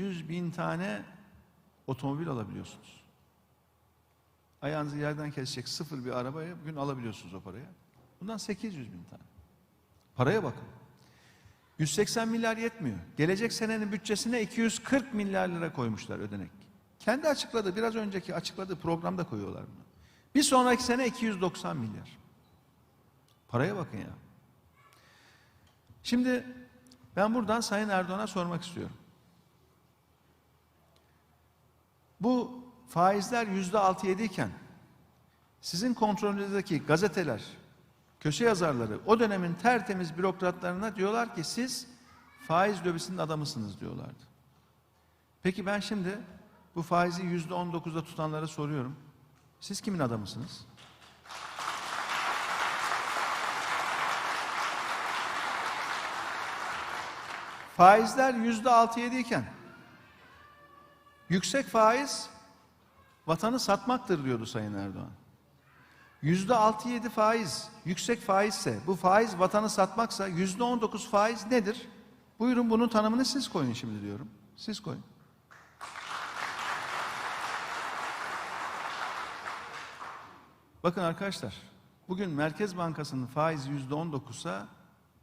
800 bin tane otomobil alabiliyorsunuz. Ayağınızı yerden kesecek sıfır bir arabaya bugün alabiliyorsunuz o paraya. Bundan 800 bin tane. Paraya bakın. 180 milyar yetmiyor. Gelecek senenin bütçesine 240 milyar lira koymuşlar ödenek. Kendi açıkladı, biraz önceki açıkladığı programda koyuyorlar bunu. Bir sonraki sene 290 milyar. Paraya bakın ya. Şimdi ben buradan Sayın Erdoğan'a sormak istiyorum. Bu faizler yüzde altı yediyken sizin kontrolünüzdeki gazeteler, köşe yazarları o dönemin tertemiz bürokratlarına diyorlar ki siz faiz lobisinin adamısınız diyorlardı. Peki ben şimdi bu faizi yüzde on dokuzda tutanlara soruyorum. Siz kimin adamısınız? Faizler yüzde altı yediyken yüksek faiz vatanı satmaktır diyordu Sayın Erdoğan. Yüzde altı yedi faiz yüksek faizse bu faiz vatanı satmaksa yüzde on dokuz faiz nedir? Buyurun bunun tanımını siz koyun şimdi diyorum. Siz koyun. Bakın arkadaşlar, bugün Merkez Bankası'nın faizi yüzde on dokuzsa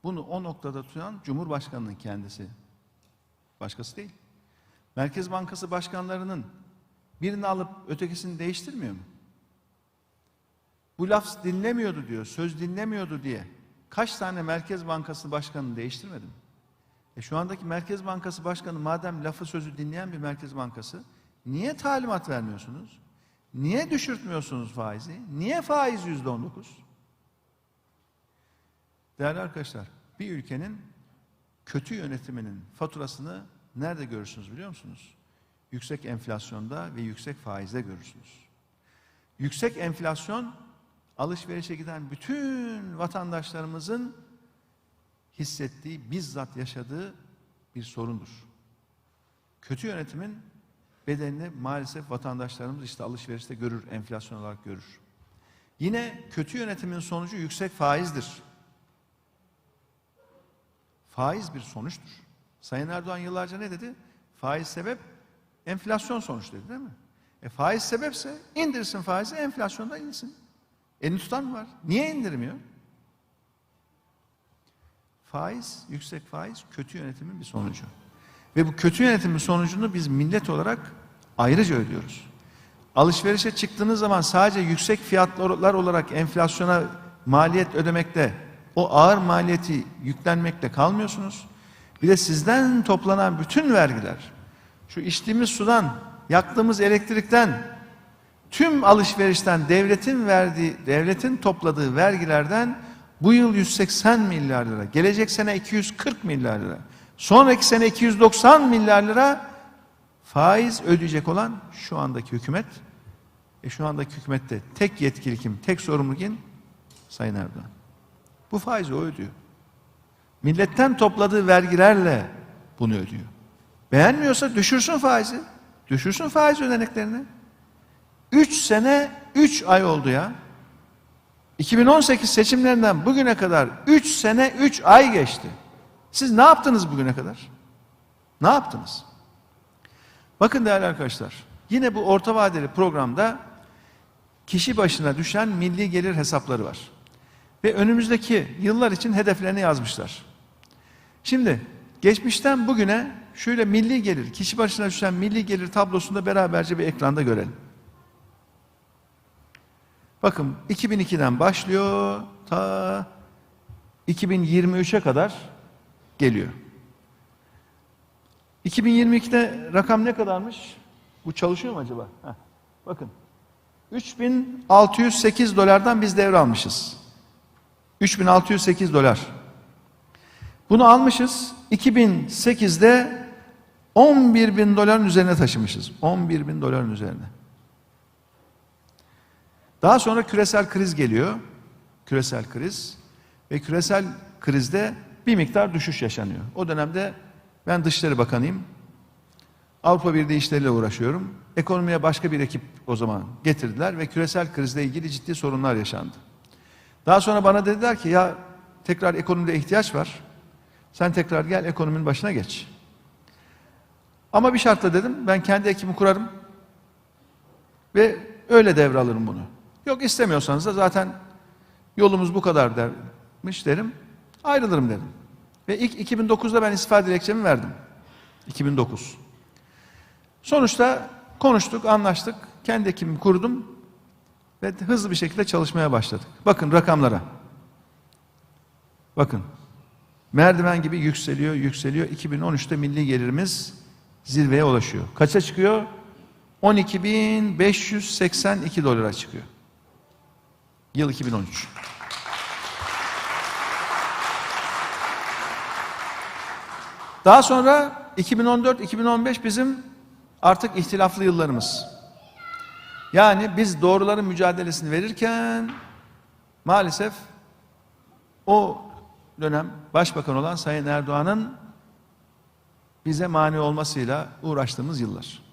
bunu o noktada tutan Cumhurbaşkanı'nın kendisi. Başkası değil. Merkez Bankası başkanlarının birini alıp ötekisini değiştirmiyor mu? Bu laf dinlemiyordu diyor, söz dinlemiyordu diye. Kaç tane Merkez Bankası başkanını değiştirmedim? E şu andaki Merkez Bankası başkanı madem lafı sözü dinleyen bir Merkez Bankası, niye talimat vermiyorsunuz? Niye düşürtmüyorsunuz faizi? Niye faiz yüzde on dokuz? Değerli arkadaşlar, bir ülkenin kötü yönetiminin faturasını nerede görürsünüz biliyor musunuz? Yüksek enflasyonda ve yüksek faizde görürsünüz. Yüksek enflasyon alışverişe giden bütün vatandaşlarımızın hissettiği, bizzat yaşadığı bir sorundur. Kötü yönetimin bedelini maalesef vatandaşlarımız işte alışverişte görür, enflasyon olarak görür. Yine kötü yönetimin sonucu yüksek faizdir. Faiz bir sonuçtur. Sayın Erdoğan yıllarca ne dedi? Faiz sebep, enflasyon sonuç dedi değil mi? E faiz sebepse indirsin faizi, enflasyonda insin. Elini tutan var? Niye indirmiyor? Faiz, yüksek faiz kötü yönetimin bir sonucu. Ve bu kötü yönetimin sonucunu biz millet olarak ayrıca ödüyoruz. Alışverişe çıktığınız zaman sadece yüksek fiyatlar olarak enflasyona maliyet ödemekle, o ağır maliyeti yüklenmekle kalmıyorsunuz. Bir de sizden toplanan bütün vergiler, şu içtiğimiz sudan, yaktığımız elektrikten, tüm alışverişten devletin verdiği, devletin topladığı vergilerden bu yıl 180 milyar lira, gelecek sene 240 milyar lira, sonraki sene 290 milyar lira faiz ödeyecek olan şu andaki hükümet. E şu andaki hükümette tek yetkili kim, tek sorumlu kim? Sayın Erdoğan. Bu faizi o ödüyor. Milletten topladığı vergilerle bunu ödüyor. Beğenmiyorsa düşürsün faizi. Düşürsün faiz ödeneklerini. 3 sene 3 ay oldu ya. 2018 seçimlerinden bugüne kadar 3 sene 3 ay geçti. Siz ne yaptınız bugüne kadar? Ne yaptınız? Bakın değerli arkadaşlar. Yine bu orta vadeli programda kişi başına düşen milli gelir hesapları var. Ve önümüzdeki yıllar için hedeflerini yazmışlar. Şimdi geçmişten bugüne şöyle milli gelir, kişi başına düşen milli gelir tablosunda beraberce bir ekranda görelim. Bakın 2002'den başlıyor ta 2023'e kadar geliyor. 2022'de rakam ne kadarmış? Bu çalışıyor mu acaba? Heh, bakın. 3608 dolardan biz devralmışız. 3608 dolar. Bunu almışız. 2008'de 11 bin doların üzerine taşımışız. 11 bin doların üzerine. Daha sonra küresel kriz geliyor. Küresel kriz. Ve küresel krizde bir miktar düşüş yaşanıyor. O dönemde ben Dışişleri Bakanıyım. Avrupa Birliği işleriyle uğraşıyorum. Ekonomiye başka bir ekip o zaman getirdiler ve küresel krizle ilgili ciddi sorunlar yaşandı. Daha sonra bana dediler ki ya tekrar ekonomide ihtiyaç var. Sen tekrar gel ekonominin başına geç. Ama bir şartla dedim ben kendi ekimi kurarım ve öyle devralırım bunu. Yok istemiyorsanız da zaten yolumuz bu kadar dermiş derim. Ayrılırım dedim. Ve ilk 2009'da ben istifa dilekçemi verdim. 2009. Sonuçta konuştuk, anlaştık. Kendi ekibimi kurdum ve hızlı bir şekilde çalışmaya başladık. Bakın rakamlara. Bakın. Merdiven gibi yükseliyor, yükseliyor. 2013'te milli gelirimiz zirveye ulaşıyor. Kaça çıkıyor? 12.582 dolara çıkıyor. Yıl 2013. Daha sonra 2014-2015 bizim artık ihtilaflı yıllarımız. Yani biz doğruların mücadelesini verirken maalesef o dönem başbakan olan Sayın Erdoğan'ın bize mani olmasıyla uğraştığımız yıllar.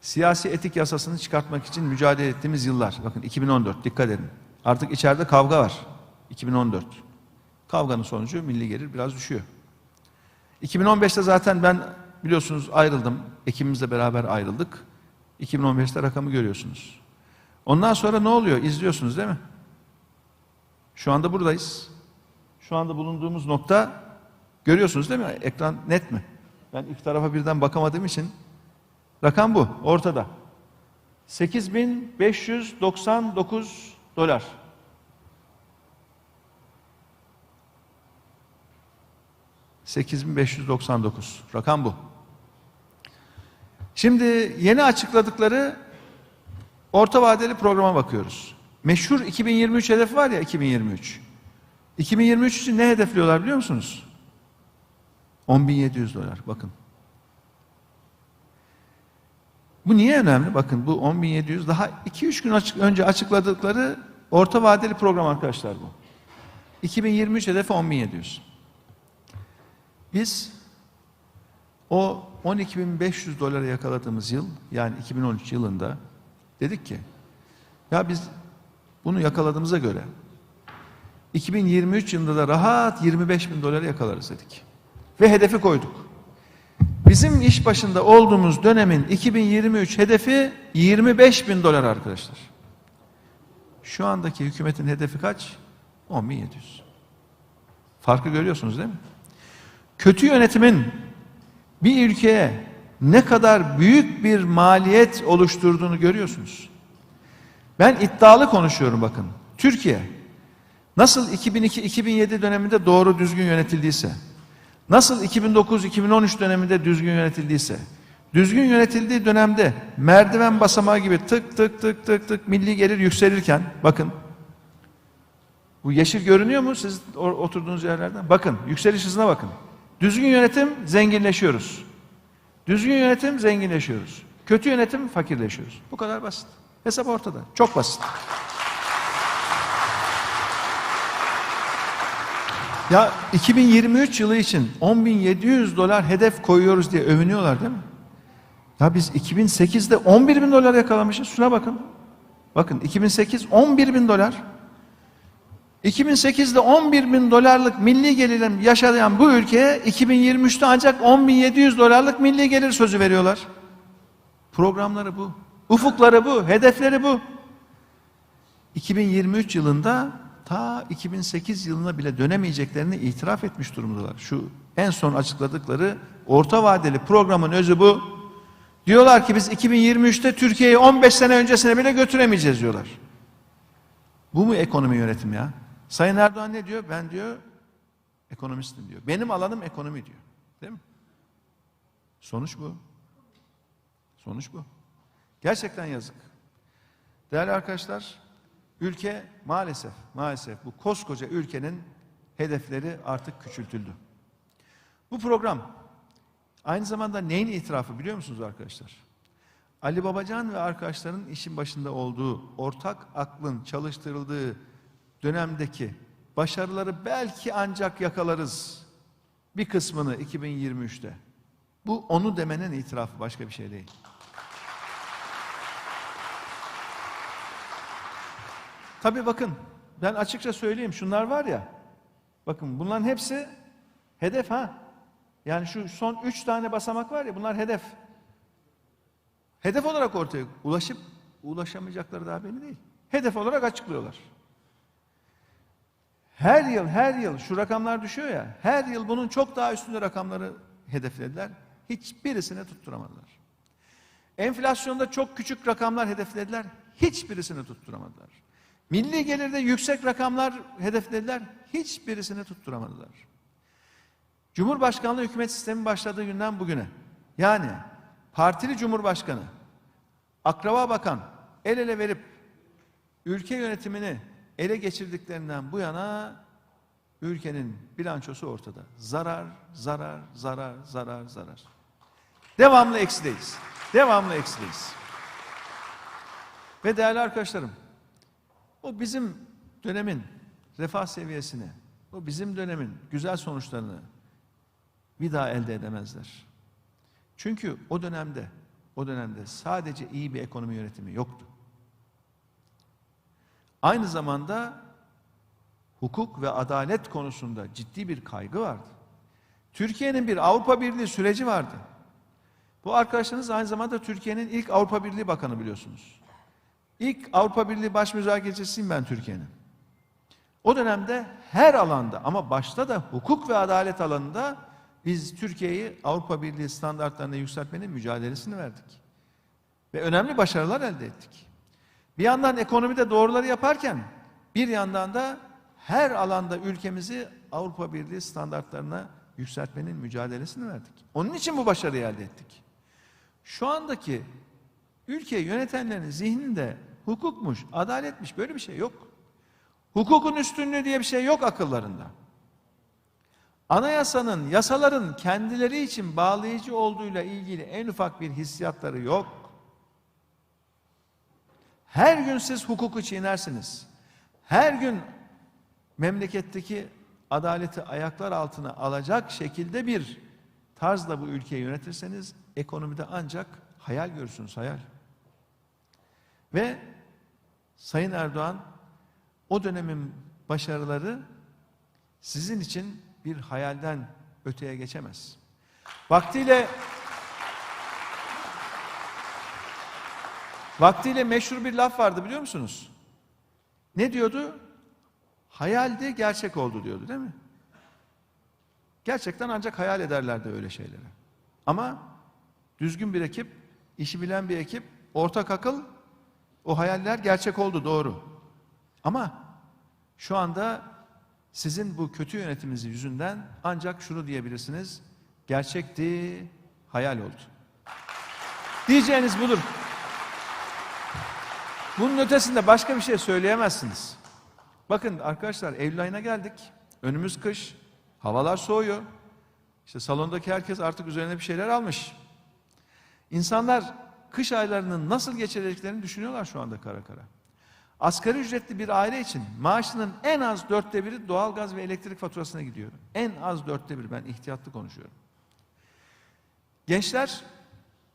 Siyasi etik yasasını çıkartmak için mücadele ettiğimiz yıllar. Bakın 2014 dikkat edin. Artık içeride kavga var. 2014. Kavganın sonucu milli gelir biraz düşüyor. 2015'te zaten ben biliyorsunuz ayrıldım. Ekibimizle beraber ayrıldık. 2015'te rakamı görüyorsunuz. Ondan sonra ne oluyor? İzliyorsunuz değil mi? Şu anda buradayız. Şu anda bulunduğumuz nokta görüyorsunuz değil mi? Ekran net mi? Ben ilk tarafa birden bakamadığım için rakam bu ortada. 8599 dolar. ...8599. Rakam bu. Şimdi yeni açıkladıkları orta vadeli programa bakıyoruz. Meşhur 2023 hedefi var ya 2023. 2023 için ne hedefliyorlar biliyor musunuz? 10.700 dolar bakın. Bu niye önemli? Bakın bu 10.700 daha 2-3 gün açık, önce açıkladıkları orta vadeli program arkadaşlar bu. 2023 hedefi 10.700. Biz o 12.500 dolara yakaladığımız yıl yani 2013 yılında dedik ki ya biz bunu yakaladığımıza göre 2023 yılında da rahat 25 bin dolara yakalarız dedik. Ve hedefi koyduk. Bizim iş başında olduğumuz dönemin 2023 hedefi 25 bin dolar arkadaşlar. Şu andaki hükümetin hedefi kaç? 10.700. Farkı görüyorsunuz değil mi? Kötü yönetimin bir ülkeye ne kadar büyük bir maliyet oluşturduğunu görüyorsunuz. Ben iddialı konuşuyorum bakın. Türkiye nasıl 2002-2007 döneminde doğru düzgün yönetildiyse, nasıl 2009-2013 döneminde düzgün yönetildiyse, düzgün yönetildiği dönemde merdiven basamağı gibi tık tık tık tık tık milli gelir yükselirken bakın bu yeşil görünüyor mu siz oturduğunuz yerlerden? Bakın yükseliş hızına bakın. Düzgün yönetim zenginleşiyoruz. Düzgün yönetim zenginleşiyoruz. Kötü yönetim fakirleşiyoruz. Bu kadar basit. Hesap ortada. Çok basit. Ya 2023 yılı için 10.700 dolar hedef koyuyoruz diye övünüyorlar değil mi? Ya biz 2008'de 11 bin dolar yakalamışız. Şuna bakın. Bakın 2008 11 bin dolar. 2008'de 11 bin dolarlık milli gelirim yaşayan bu ülkeye 2023'te ancak 10.700 dolarlık milli gelir sözü veriyorlar. Programları bu. Ufukları bu. Hedefleri bu. 2023 yılında ta 2008 yılına bile dönemeyeceklerini itiraf etmiş durumdalar. Şu en son açıkladıkları orta vadeli programın özü bu. Diyorlar ki biz 2023'te Türkiye'yi 15 sene öncesine bile götüremeyeceğiz diyorlar. Bu mu ekonomi yönetim ya? Sayın Erdoğan ne diyor? Ben diyor ekonomistim diyor. Benim alanım ekonomi diyor. Değil mi? Sonuç bu. Sonuç bu. Gerçekten yazık. Değerli arkadaşlar, ülke maalesef, maalesef bu koskoca ülkenin hedefleri artık küçültüldü. Bu program aynı zamanda neyin itirafı biliyor musunuz arkadaşlar? Ali Babacan ve arkadaşlarının işin başında olduğu, ortak aklın çalıştırıldığı dönemdeki başarıları belki ancak yakalarız bir kısmını 2023'te. Bu onu demenin itirafı başka bir şey değil. Tabii bakın ben açıkça söyleyeyim şunlar var ya bakın bunların hepsi hedef ha. Yani şu son üç tane basamak var ya bunlar hedef. Hedef olarak ortaya ulaşıp ulaşamayacakları daha belli değil. Hedef olarak açıklıyorlar. Her yıl her yıl şu rakamlar düşüyor ya her yıl bunun çok daha üstünde rakamları hedeflediler. Hiçbirisini tutturamadılar. Enflasyonda çok küçük rakamlar hedeflediler. Hiçbirisini tutturamadılar. Milli gelirde yüksek rakamlar hedeflediler. Hiçbirisini tutturamadılar. Cumhurbaşkanlığı hükümet sistemi başladığı günden bugüne yani partili cumhurbaşkanı, akraba bakan el ele verip ülke yönetimini ele geçirdiklerinden bu yana ülkenin bilançosu ortada. Zarar, zarar, zarar, zarar, zarar. Devamlı eksideyiz. Devamlı eksideyiz. Ve değerli arkadaşlarım, o bizim dönemin refah seviyesini, o bizim dönemin güzel sonuçlarını bir daha elde edemezler. Çünkü o dönemde, o dönemde sadece iyi bir ekonomi yönetimi yoktu. Aynı zamanda hukuk ve adalet konusunda ciddi bir kaygı vardı. Türkiye'nin bir Avrupa Birliği süreci vardı. Bu arkadaşlarınız aynı zamanda Türkiye'nin ilk Avrupa Birliği Bakanı biliyorsunuz. İlk Avrupa Birliği baş müzakerecisiyim ben Türkiye'nin. O dönemde her alanda ama başta da hukuk ve adalet alanında biz Türkiye'yi Avrupa Birliği standartlarına yükseltmenin mücadelesini verdik. Ve önemli başarılar elde ettik. Bir yandan ekonomide doğruları yaparken bir yandan da her alanda ülkemizi Avrupa Birliği standartlarına yükseltmenin mücadelesini verdik. Onun için bu başarıyı elde ettik. Şu andaki ülkeyi yönetenlerin zihninde hukukmuş, adaletmiş böyle bir şey yok. Hukukun üstünlüğü diye bir şey yok akıllarında. Anayasanın, yasaların kendileri için bağlayıcı olduğuyla ilgili en ufak bir hissiyatları yok. Her gün siz hukuku çiğnersiniz. Her gün memleketteki adaleti ayaklar altına alacak şekilde bir tarzla bu ülkeyi yönetirseniz ekonomide ancak hayal görürsünüz, hayal. Ve Sayın Erdoğan o dönemin başarıları sizin için bir hayalden öteye geçemez. Vaktiyle Vaktiyle meşhur bir laf vardı biliyor musunuz? Ne diyordu? Hayaldi, gerçek oldu diyordu değil mi? Gerçekten ancak hayal ederlerdi öyle şeyleri. Ama düzgün bir ekip, işi bilen bir ekip, ortak akıl, o hayaller gerçek oldu doğru. Ama şu anda sizin bu kötü yönetiminiz yüzünden ancak şunu diyebilirsiniz. Gerçekti, hayal oldu. Diyeceğiniz budur. Bunun ötesinde başka bir şey söyleyemezsiniz. Bakın arkadaşlar Eylül ayına geldik. Önümüz kış. Havalar soğuyor. İşte salondaki herkes artık üzerine bir şeyler almış. İnsanlar kış aylarının nasıl geçireceklerini düşünüyorlar şu anda kara kara. Asgari ücretli bir aile için maaşının en az dörtte biri doğalgaz ve elektrik faturasına gidiyor. En az dörtte biri ben ihtiyatlı konuşuyorum. Gençler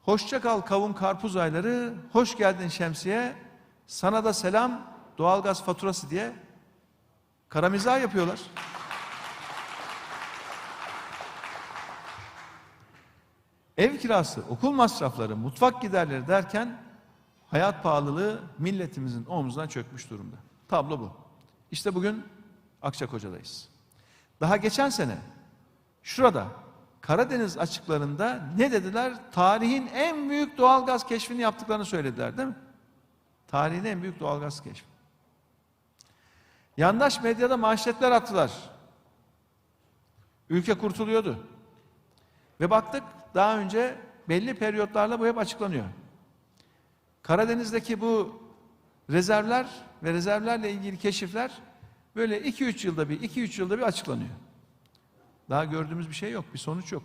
hoşça kal kavun karpuz ayları, hoş geldin şemsiye, sana da selam doğalgaz faturası diye kara mizah yapıyorlar. Ev kirası, okul masrafları, mutfak giderleri derken hayat pahalılığı milletimizin omzuna çökmüş durumda. Tablo bu. İşte bugün Akçakoca'dayız. Daha geçen sene şurada Karadeniz açıklarında ne dediler? Tarihin en büyük doğalgaz keşfini yaptıklarını söylediler değil mi? Tarihin en büyük doğalgaz keşfi. Yandaş medyada manşetler attılar. Ülke kurtuluyordu. Ve baktık daha önce belli periyotlarla bu hep açıklanıyor. Karadeniz'deki bu rezervler ve rezervlerle ilgili keşifler böyle 2-3 yılda bir, 2-3 yılda bir açıklanıyor. Daha gördüğümüz bir şey yok, bir sonuç yok.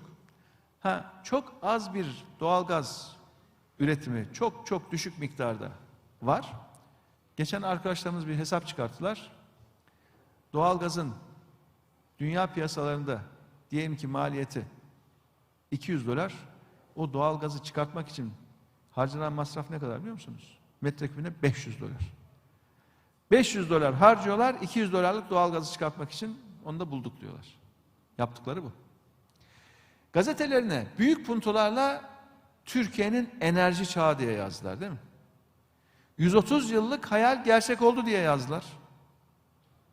Ha, çok az bir doğalgaz üretimi, çok çok düşük miktarda var. Geçen arkadaşlarımız bir hesap çıkarttılar. Doğalgazın dünya piyasalarında diyelim ki maliyeti 200 dolar. O doğalgazı çıkartmak için harcanan masraf ne kadar biliyor musunuz? Metrekübüne 500 dolar. 500 dolar harcıyorlar, 200 dolarlık doğalgazı çıkartmak için onu da bulduk diyorlar. Yaptıkları bu. Gazetelerine büyük puntolarla Türkiye'nin enerji çağı diye yazdılar değil mi? 130 yıllık hayal gerçek oldu diye yazdılar.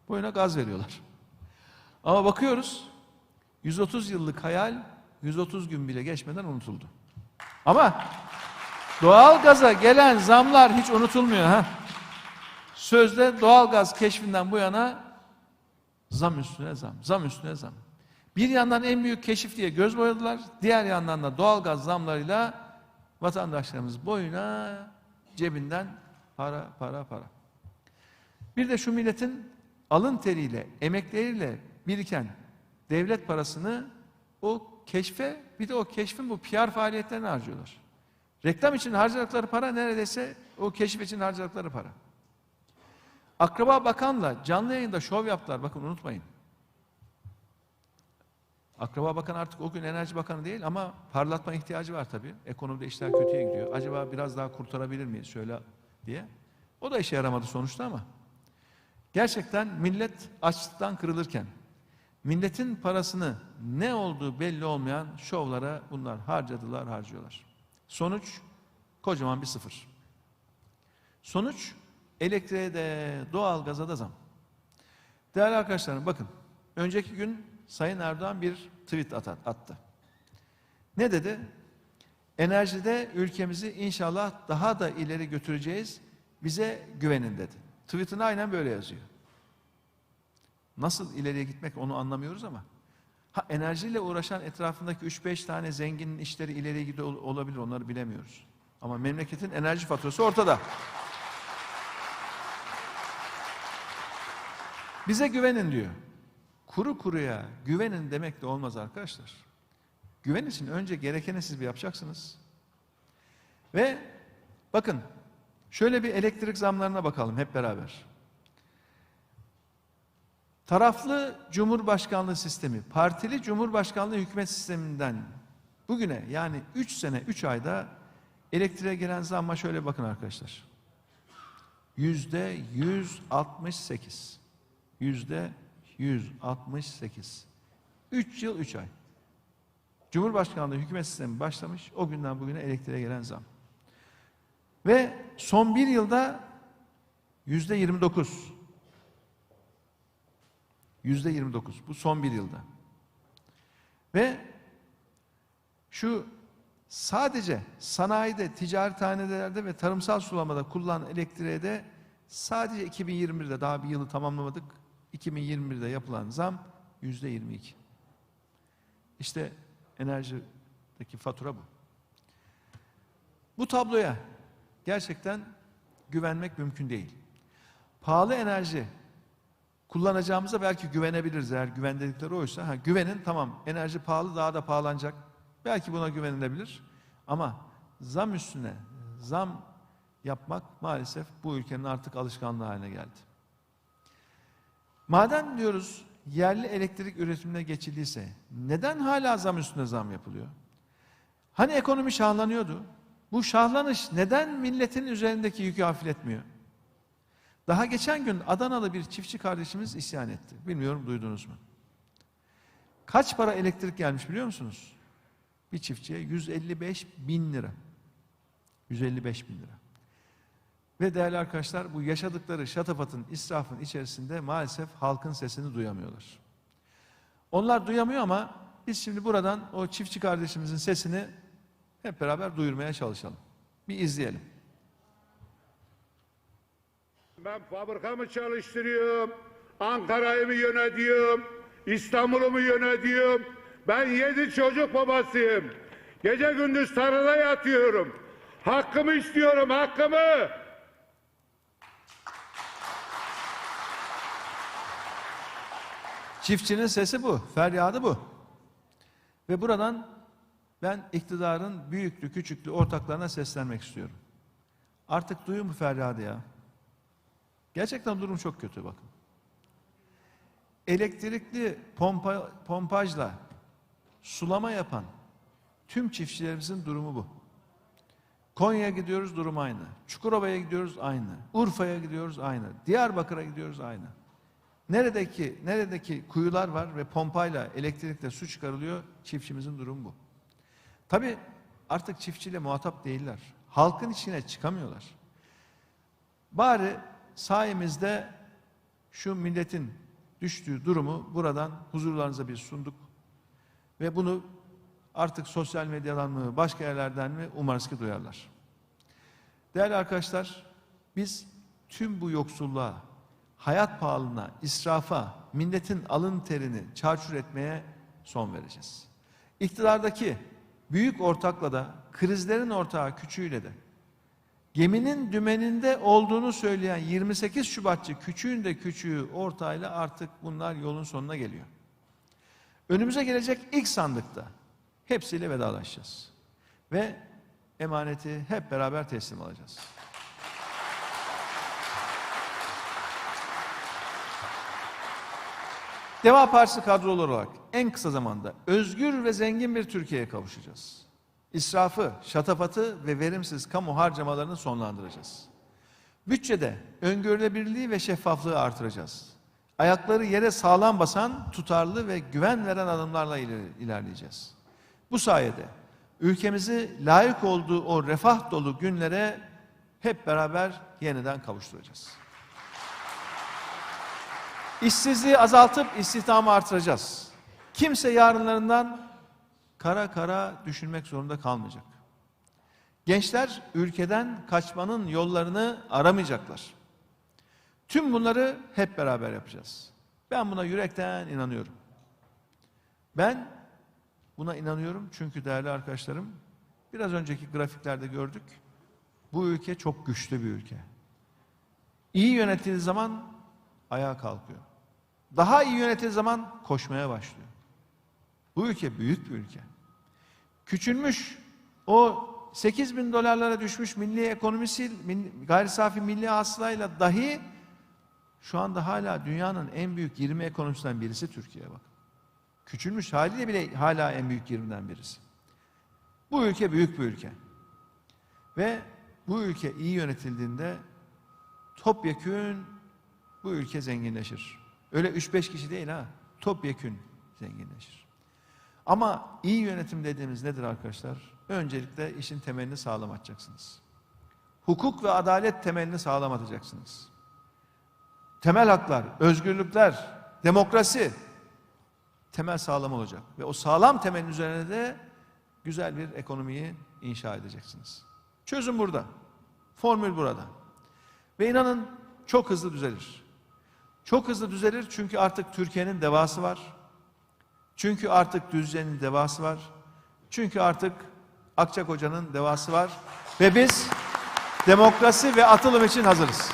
Boyuna gaz veriyorlar. Ama bakıyoruz 130 yıllık hayal 130 gün bile geçmeden unutuldu. Ama doğal gaza gelen zamlar hiç unutulmuyor ha. Sözde doğal gaz keşfinden bu yana zam üstüne zam, zam üstüne zam. Bir yandan en büyük keşif diye göz boyadılar. Diğer yandan da doğal gaz zamlarıyla vatandaşlarımız boyuna cebinden para para para. Bir de şu milletin alın teriyle, emekleriyle biriken devlet parasını o keşfe bir de o keşfin bu PR faaliyetlerine harcıyorlar. Reklam için harcadıkları para neredeyse o keşif için harcadıkları para. Akraba Bakan'la canlı yayında şov yaptılar. Bakın unutmayın. Akraba Bakan artık o gün Enerji Bakanı değil ama parlatma ihtiyacı var tabii. Ekonomide işler kötüye gidiyor. Acaba biraz daha kurtarabilir miyiz şöyle diye. O da işe yaramadı sonuçta ama. Gerçekten millet açlıktan kırılırken, milletin parasını ne olduğu belli olmayan şovlara bunlar harcadılar, harcıyorlar. Sonuç kocaman bir sıfır. Sonuç elektriğe de doğalgaza da zam. Değerli arkadaşlarım bakın önceki gün Sayın Erdoğan bir tweet at- attı. Ne dedi? Enerjide ülkemizi inşallah daha da ileri götüreceğiz. Bize güvenin dedi. Tweetini aynen böyle yazıyor. Nasıl ileriye gitmek onu anlamıyoruz ama. Ha enerjiyle uğraşan etrafındaki 3-5 tane zenginin işleri ileriye gidiyor ol- olabilir onları bilemiyoruz. Ama memleketin enerji faturası ortada. Bize güvenin diyor. Kuru kuruya güvenin demek de olmaz arkadaşlar. Güven için önce gerekeni siz bir yapacaksınız. Ve bakın şöyle bir elektrik zamlarına bakalım hep beraber. Taraflı Cumhurbaşkanlığı sistemi, partili Cumhurbaşkanlığı hükümet sisteminden bugüne yani 3 sene 3 ayda elektriğe gelen zamma şöyle bakın arkadaşlar. Yüzde 168. Yüzde 168. 3 yıl 3 ay. Cumhurbaşkanlığı hükümet sistemi başlamış. O günden bugüne elektriğe gelen zam. Ve son bir yılda yüzde 29. Yüzde 29. Bu son bir yılda. Ve şu sadece sanayide, ticarethanelerde ve tarımsal sulamada kullanılan elektriğe de sadece 2021'de daha bir yılı tamamlamadık. 2021'de yapılan zam yüzde 22. İşte enerjideki fatura bu. Bu tabloya gerçekten güvenmek mümkün değil. Pahalı enerji kullanacağımıza belki güvenebiliriz eğer güven dedikleri oysa. Ha, güvenin tamam enerji pahalı daha da pahalanacak. Belki buna güvenilebilir. Ama zam üstüne zam yapmak maalesef bu ülkenin artık alışkanlığı haline geldi. Madem diyoruz yerli elektrik üretimine geçildiyse neden hala zam üstüne zam yapılıyor? Hani ekonomi şahlanıyordu? Bu şahlanış neden milletin üzerindeki yükü hafifletmiyor? Daha geçen gün Adanalı bir çiftçi kardeşimiz isyan etti. Bilmiyorum duydunuz mu? Kaç para elektrik gelmiş biliyor musunuz? Bir çiftçiye 155 bin lira. 155 bin lira. Ve değerli arkadaşlar bu yaşadıkları şatafatın, israfın içerisinde maalesef halkın sesini duyamıyorlar. Onlar duyamıyor ama biz şimdi buradan o çiftçi kardeşimizin sesini hep beraber duyurmaya çalışalım. Bir izleyelim. Ben fabrikamı çalıştırıyorum. Ankara'yı mı yönetiyorum? İstanbul'u mu yönetiyorum? Ben yedi çocuk babasıyım. Gece gündüz tarlada yatıyorum. Hakkımı istiyorum, hakkımı. Çiftçinin sesi bu, feryadı bu. Ve buradan ben iktidarın büyüklü küçüklü ortaklarına seslenmek istiyorum. Artık duyun bu feryadı ya. Gerçekten durum çok kötü bakın. Elektrikli pompa, pompajla sulama yapan tüm çiftçilerimizin durumu bu. Konya'ya gidiyoruz durum aynı. Çukurova'ya gidiyoruz aynı. Urfa'ya gidiyoruz aynı. Diyarbakır'a gidiyoruz aynı. Neredeki neredeki kuyular var ve pompayla elektrikle su çıkarılıyor. Çiftçimizin durumu bu. Tabii artık çiftçiyle muhatap değiller. Halkın içine çıkamıyorlar. Bari sayemizde şu milletin düştüğü durumu buradan huzurlarınıza bir sunduk. Ve bunu artık sosyal medyadan mı başka yerlerden mi umarız ki duyarlar. Değerli arkadaşlar biz tüm bu yoksulluğa, hayat pahalılığına, israfa, milletin alın terini çarçur etmeye son vereceğiz. İktidardaki büyük ortakla da krizlerin ortağı küçüğüyle de geminin dümeninde olduğunu söyleyen 28 Şubatçı küçüğün de küçüğü ortağıyla artık bunlar yolun sonuna geliyor. Önümüze gelecek ilk sandıkta hepsiyle vedalaşacağız. Ve emaneti hep beraber teslim alacağız. Deva Partisi kadroları olarak en kısa zamanda özgür ve zengin bir Türkiye'ye kavuşacağız. İsrafı, şatafatı ve verimsiz kamu harcamalarını sonlandıracağız. Bütçede öngörülebilirliği ve şeffaflığı artıracağız. Ayakları yere sağlam basan, tutarlı ve güven veren adımlarla ilerleyeceğiz. Bu sayede ülkemizi layık olduğu o refah dolu günlere hep beraber yeniden kavuşturacağız. İşsizliği azaltıp istihdamı artıracağız. Kimse yarınlarından kara kara düşünmek zorunda kalmayacak. Gençler ülkeden kaçmanın yollarını aramayacaklar. Tüm bunları hep beraber yapacağız. Ben buna yürekten inanıyorum. Ben buna inanıyorum çünkü değerli arkadaşlarım biraz önceki grafiklerde gördük. Bu ülke çok güçlü bir ülke. İyi yönetildiği zaman ayağa kalkıyor. Daha iyi yönetildiği zaman koşmaya başlıyor. Bu ülke büyük bir ülke. Küçülmüş o 8 bin dolarlara düşmüş milli ekonomisi, gayri safi milli hasılayla dahi şu anda hala dünyanın en büyük 20 ekonomisinden birisi Türkiye bak. Küçülmüş haliyle bile hala en büyük 20'den birisi. Bu ülke büyük bir ülke. Ve bu ülke iyi yönetildiğinde topyekün bu ülke zenginleşir. Öyle 3-5 kişi değil ha. Topyekün zenginleşir. Ama iyi yönetim dediğimiz nedir arkadaşlar? Öncelikle işin temelini sağlam atacaksınız. Hukuk ve adalet temelini sağlam atacaksınız. Temel haklar, özgürlükler, demokrasi temel sağlam olacak. Ve o sağlam temelin üzerine de güzel bir ekonomiyi inşa edeceksiniz. Çözüm burada. Formül burada. Ve inanın çok hızlı düzelir. Çok hızlı düzelir çünkü artık Türkiye'nin devası var. Çünkü artık Düzce'nin devası var. Çünkü artık Akçakoca'nın devası var. Ve biz demokrasi ve atılım için hazırız.